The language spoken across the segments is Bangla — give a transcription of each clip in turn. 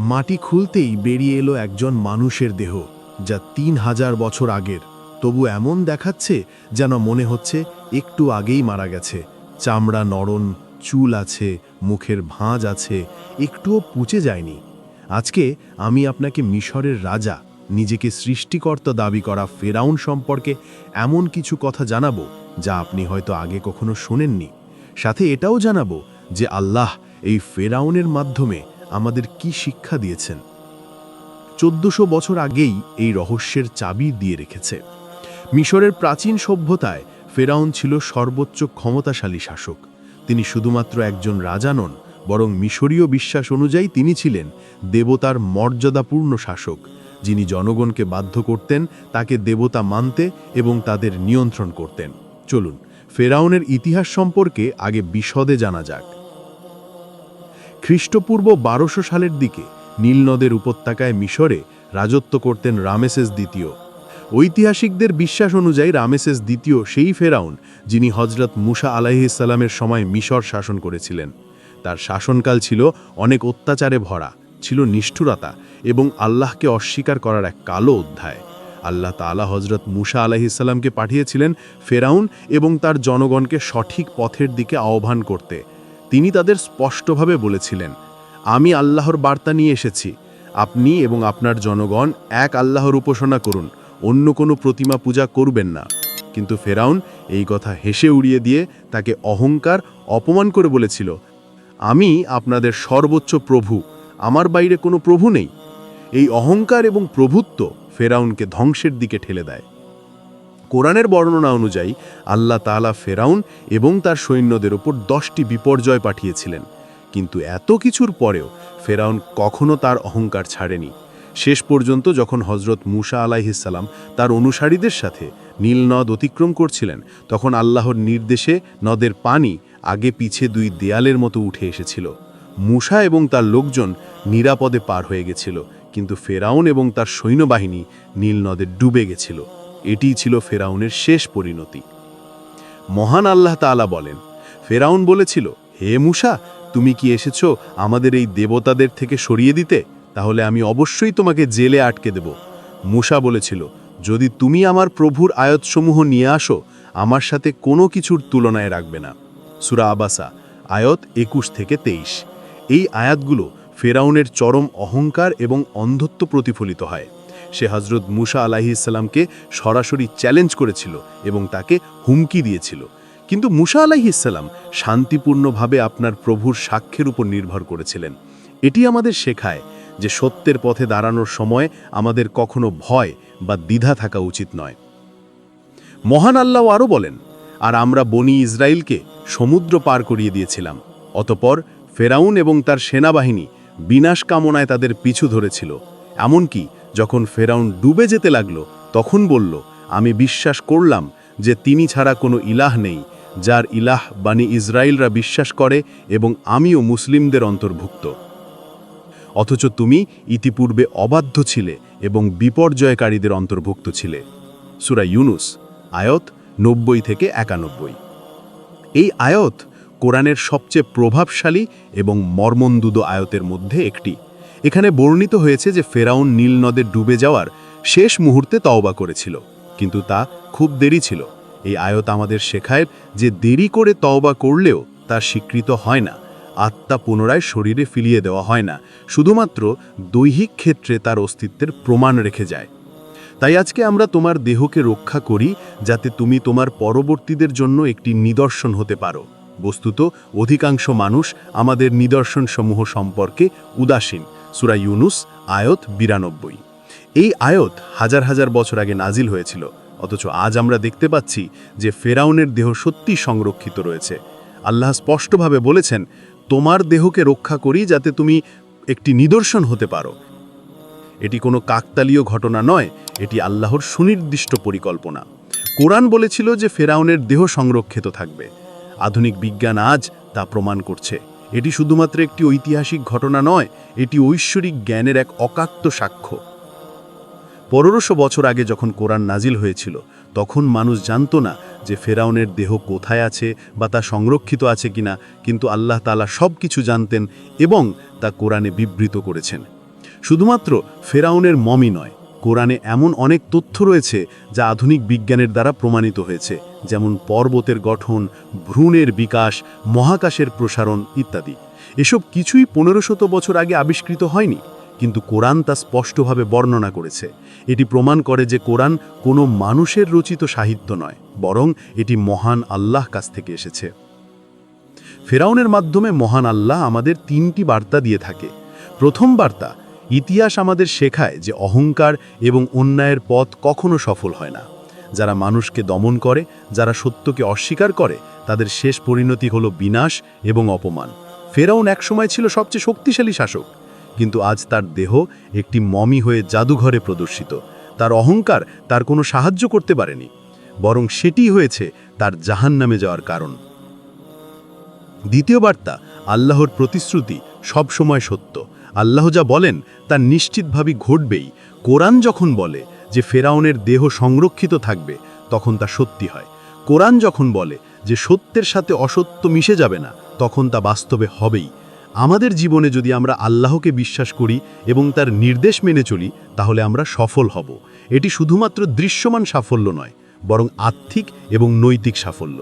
মাটি খুলতেই বেরিয়ে এলো একজন মানুষের দেহ, যা তিন হাজার বছর আগের। তবু এমন দেখাচ্ছে যেন মনে হচ্ছে একটু আগেই মারা গেছে। চামড়া নরম চুল আছে, মুখের ভাঁজ আছে, একটুও পুচে যায়নি। আজকে আমি আপনাকে মিশরের রাজা, নিজেকে সৃষ্টিকর্তা দাবি করা ফেরাউন সম্পর্কে এমন কিছু কথা জানাব যা আপনি হয়তো আগে কখনো শোনেননি। সাথে এটাও জানাব যে আল্লাহ এই ফেরাউনের মাধ্যমে আমাদের কি শিক্ষা দিয়েছেন? চোদ্দশো বছর আগেই এই রহস্যের চাবি দিয়ে রেখেছে। মিশরের প্রাচীন সভ্যতায় ফেরাউন ছিল সর্বোচ্চ ক্ষমতাশালী শাসক। তিনি শুধুমাত্র একজন রাজা নন, বরং মিশরীয় বিশ্বাস অনুযায়ী তিনি ছিলেন দেবতার মর্যাদাপূর্ণ শাসক। যিনি জনগণকে বাধ্য করতেন, তাকে দেবতা মানতে এবং তাদের নিয়ন্ত্রণ করতেন। চলুন, ফেরাউনের ইতিহাস সম্পর্কে আগে বিশদে জানা যাক। খ্রিস্টপূর্ব বারোশো সালের দিকে নীলনদের উপত্যকায় মিশরে রাজত্ব করতেন রামেসেস দ্বিতীয়। ঐতিহাসিকদের বিশ্বাস অনুযায়ী রামেসেস দ্বিতীয় সেই ফেরাউন যিনি হজরত মুসা আলাইহিসাল্লামের সময় মিশর শাসন করেছিলেন। তার শাসনকাল ছিল অনেক অত্যাচারে ভরা, ছিল নিষ্ঠুরতা এবং আল্লাহকে অস্বীকার করার এক কালো অধ্যায়। আল্লাহ তালা হজরত মুসা আলাইহিসাল্লামকে পাঠিয়েছিলেন ফেরাউন এবং তার জনগণকে সঠিক পথের দিকে আহ্বান করতে। তিনি তাদের স্পষ্টভাবে বলেছিলেন, আমি আল্লাহর বার্তা নিয়ে এসেছি। আপনি এবং আপনার জনগণ এক আল্লাহর উপাসনা করুন, অন্য কোনো প্রতিমা পূজা করবেন না। কিন্তু ফেরাউন এই কথা হেসে উড়িয়ে দিয়ে তাকে অহংকার, অপমান করে বলেছিল, আমি আপনাদের সর্বোচ্চ প্রভু, আমার বাইরে কোনো প্রভু নেই। এই অহংকার এবং প্রভুত্ব ফেরাউনকে ধ্বংসের দিকে ঠেলে দেয়। কোরআনের বর্ণনা অনুযায়ী আল্লাহ তাআলা ফেরাউন এবং তার সৈন্যদের ওপর দশটি বিপর্যয় পাঠিয়েছিলেন। কিন্তু এত কিছুর পরেও ফেরাউন কখনো তার অহংকার ছাড়েনি। শেষ পর্যন্ত যখন হজরত মুসা আলাইহিসাল্লাম তার অনুসারীদের সাথে নীল নদ অতিক্রম করছিলেন, তখন আল্লাহর নির্দেশে নদের পানি আগে পিছে দুই দেয়ালের মতো উঠে এসেছিল। মুসা এবং তার লোকজন নিরাপদে পার হয়ে গেছিল, কিন্তু ফেরাউন এবং তার সৈন্যবাহিনী নীল নদে ডুবে গেছিল। এটিই ছিল ফেরাউনের শেষ পরিণতি। মহান আল্লাহ তাআলা বলেন, ফেরাউন বলেছিল, হে মুসা, তুমি কি এসেছ আমাদের এই দেবতাদের থেকে সরিয়ে দিতে? তাহলে আমি অবশ্যই তোমাকে জেলে আটকে দেব। মুসা বলেছিল, যদি তুমি আমার প্রভুর আয়তসমূহ নিয়ে আসো, আমার সাথে কোনো কিছুর তুলনায় রাখবে না। সুরা আবাসা, আয়ত একুশ থেকে তেইশ। এই আয়াতগুলো ফেরাউনের চরম অহংকার এবং অন্ধত্ব প্রতিফলিত হয়। সে হজরত মুসা আলাহিসাল্লামকে সরাসরি চ্যালেঞ্জ করেছিল এবং তাকে হুমকি দিয়েছিল। কিন্তু মুসা আলাহিসাল্লাম শান্তিপূর্ণভাবে আপনার প্রভুর সাক্ষ্যের উপর নির্ভর করেছিলেন। এটি আমাদের শেখায় যে সত্যের পথে দাঁড়ানোর সময় আমাদের কখনো ভয় বা দ্বিধা থাকা উচিত নয়। মহান আল্লাহ আরও বলেন, আর আমরা বনি ইসরায়েলকে সমুদ্র পার করিয়ে দিয়েছিলাম, অতপর ফেরাউন এবং তার সেনাবাহিনী বিনাশ কামনায় তাদের পিছু ধরেছিল। এমনকি যখন ফেরাউন ডুবে যেতে লাগল, তখন বলল, আমি বিশ্বাস করলাম যে তিনি ছাড়া কোনো ইলাহ নেই, যার ইলাহ বানি ইসরায়েলরা বিশ্বাস করে এবং আমিও মুসলিমদের অন্তর্ভুক্ত। অথচ তুমি ইতিপূর্বে অবাধ্য ছিলে এবং বিপর্যয়কারীদের অন্তর্ভুক্ত ছিলে। সুরা ইউনুস, আয়ত নব্বই থেকে একানব্বই। এই আয়ত কোরআনের সবচেয়ে প্রভাবশালী এবং মর্মন্দুদ আয়তের মধ্যে একটি। এখানে বর্ণিত হয়েছে যে ফেরাউন নীল নদে ডুবে যাওয়ার শেষ মুহূর্তে তওবা করেছিল। কিন্তু তা খুব দেরি ছিল। এই আয়ত আমাদের শেখায় যে দেরি করে তওবা করলেও তা স্বীকৃত হয় না। আত্মা পুনরায় শরীরে ফিরিয়ে দেওয়া হয় না। শুধুমাত্র দৈহিক ক্ষেত্রে তার অস্তিত্বের প্রমাণ রেখে যায়। তাই আজকে আমরা তোমার দেহকে রক্ষা করি যাতে তুমি তোমার পরবর্তীদের জন্য একটি নিদর্শন হতে পারো। বস্তুত, অধিকাংশ মানুষ আমাদের নিদর্শনসমূহ সম্পর্কে উদাসীন। সুরা ইউনুস, আয়ত বিরানব্বই। এই আয়ত হাজার হাজার বছর আগে নাজিল হয়েছিল, অথচ আজ আমরা দেখতে পাচ্ছি যে ফেরাউনের দেহ সত্যি সংরক্ষিত রয়েছে। আল্লাহ স্পষ্টভাবে বলেছেন, তোমার দেহকে রক্ষা করি যাতে তুমি একটি নিদর্শন হতে পারো। এটি কোনো কাকতালীয় ঘটনা নয়, এটি আল্লাহর সুনির্দিষ্ট পরিকল্পনা। কোরআন বলেছিল যে ফেরাউনের দেহ সংরক্ষিত থাকবে। আধুনিক বিজ্ঞান আজ তা প্রমাণ করছে। এটি শুধুমাত্র একটি ঐতিহাসিক ঘটনা নয়, এটি ঐশ্বরিক জ্ঞানের এক অকাক্ত সাক্ষ্য। পনেরোশো বছর আগে যখন কোরআন নাজিল হয়েছিল, তখন মানুষ জানতো না যে ফেরাউনের দেহ কোথায় আছে বা তা সংরক্ষিত আছে কিনা, কিন্তু আল্লাহ তালা সব কিছু জানতেন এবং তা কোরআনে বিবৃত করেছেন। শুধুমাত্র ফেরাউনের মমি নয় কোরআনে এমন অনেক তথ্য রয়েছে যা আধুনিক বিজ্ঞানের দ্বারা প্রমাণিত হয়েছে, যেমন পর্বতের গঠন, ভ্রূণের বিকাশ, মহাকাশের প্রসারণ ইত্যাদি। এসব কিছুই পনেরো শত বছর আগে আবিষ্কৃত হয়নি, কিন্তু কোরআন তা স্পষ্টভাবে বর্ণনা করেছে। এটি প্রমাণ করে যে কোরআন কোনো মানুষের রচিত সাহিত্য নয়, বরং এটি মহান আল্লাহ কাছ থেকে এসেছে। ফেরাউনের মাধ্যমে মহান আল্লাহ আমাদের তিনটি বার্তা দিয়ে থাকে। প্রথম বার্তা ইতিহাস আমাদের শেখায় যে অহংকার এবং অন্যায়ের পথ কখনো সফল হয় না। যারা মানুষকে দমন করে, যারা সত্যকে অস্বীকার করে, তাদের শেষ পরিণতি হলো বিনাশ এবং অপমান। ফেরাউন একসময় ছিল সবচেয়ে শক্তিশালী শাসক, কিন্তু আজ তার দেহ একটি মমি হয়ে জাদুঘরে প্রদর্শিত। তার অহংকার তার কোনো সাহায্য করতে পারেনি, বরং সেটি হয়েছে তার জাহান নামে যাওয়ার কারণ। দ্বিতীয় বার্তা, আল্লাহর প্রতিশ্রুতি সবসময় সত্য। আল্লাহ যা বলেন, তা নিশ্চিতভাবে ঘটবেই। কোরআন যখন বলে যে ফেরাউনের দেহ সংরক্ষিত থাকবে, তখন তা সত্যি হয়। কোরআন যখন বলে যে সত্যের সাথে অসত্য মিশে যাবে না, তখন তা বাস্তবে হবেই। আমাদের জীবনে যদি আমরা আল্লাহকে বিশ্বাস করি এবং তার নির্দেশ মেনে চলি, তাহলে আমরা সফল হব। এটি শুধুমাত্র দৃশ্যমান সাফল্য নয়, বরং আর্থিক এবং নৈতিক সাফল্য।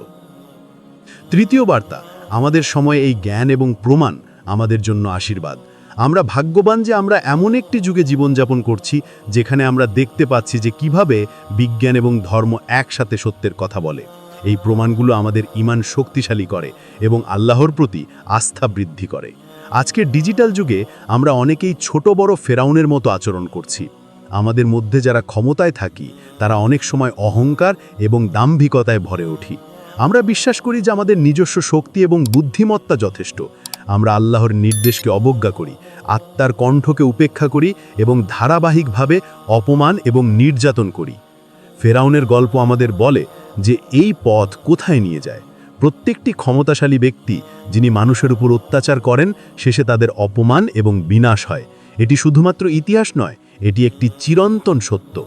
তৃতীয় বার্তা, আমাদের সময়ে এই জ্ঞান এবং প্রমাণ আমাদের জন্য আশীর্বাদ। আমরা ভাগ্যবান যে আমরা এমন একটি যুগে জীবনযাপন করছি, যেখানে আমরা দেখতে পাচ্ছি যে কীভাবে বিজ্ঞান এবং ধর্ম একসাথে সত্যের কথা বলে। এই প্রমাণগুলো আমাদের ইমান শক্তিশালী করে এবং আল্লাহর প্রতি আস্থা বৃদ্ধি করে। আজকের ডিজিটাল যুগে আমরা অনেকেই ছোট বড় ফেরাউনের মতো আচরণ করছি। আমাদের মধ্যে যারা ক্ষমতায় থাকি, তারা অনেক সময় অহংকার এবং দাম্ভিকতায় ভরে উঠি। আমরা বিশ্বাস করি যে আমাদের নিজস্ব শক্তি এবং বুদ্ধিমত্তা যথেষ্ট। আমরা আল্লাহর নির্দেশকে অবজ্ঞা করি, আত্মার কণ্ঠকে উপেক্ষা করি এবং ধারাবাহিকভাবে অপমান এবং নির্যাতন করি। ফেরাউনের গল্প আমাদের বলে যে এই পথ কোথায় নিয়ে যায়? প্রত্যেকটি ক্ষমতাশালী ব্যক্তি যিনি মানুষের উপর অত্যাচার করেন, শেষে তাদের অপমান এবং বিনাশ হয়। এটি শুধুমাত্র ইতিহাস নয়, এটি একটি চিরন্তন সত্য।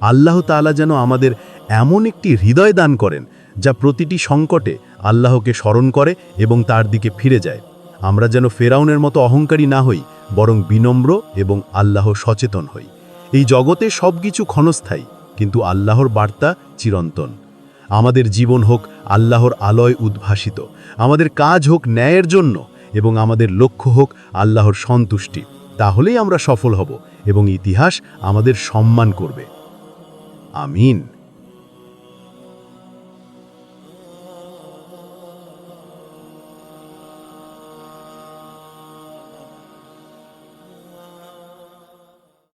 আল্লাহ তাআলা যেন আমাদের এমন একটি হৃদয় দান করেন, যা প্রতিটি সংকটে আল্লাহকে স্মরণ করে এবং তার দিকে ফিরে যায়। আমরা যেন ফেরাউনের মতো অহংকারী না হই, বরং বিনম্র এবং আল্লাহ সচেতন হই। এই জগতে সব কিছু ক্ষণস্থায়ী, কিন্তু আল্লাহর বার্তা চিরন্তন। আমাদের জীবন হোক আল্লাহর আলয় উদ্ভাসিত, আমাদের কাজ হোক ন্যায়ের জন্য, এবং আমাদের লক্ষ্য হোক আল্লাহর সন্তুষ্টি, তাহলেই আমরা সফল হব এবং ইতিহাস আমাদের সম্মান করবে। আমিন।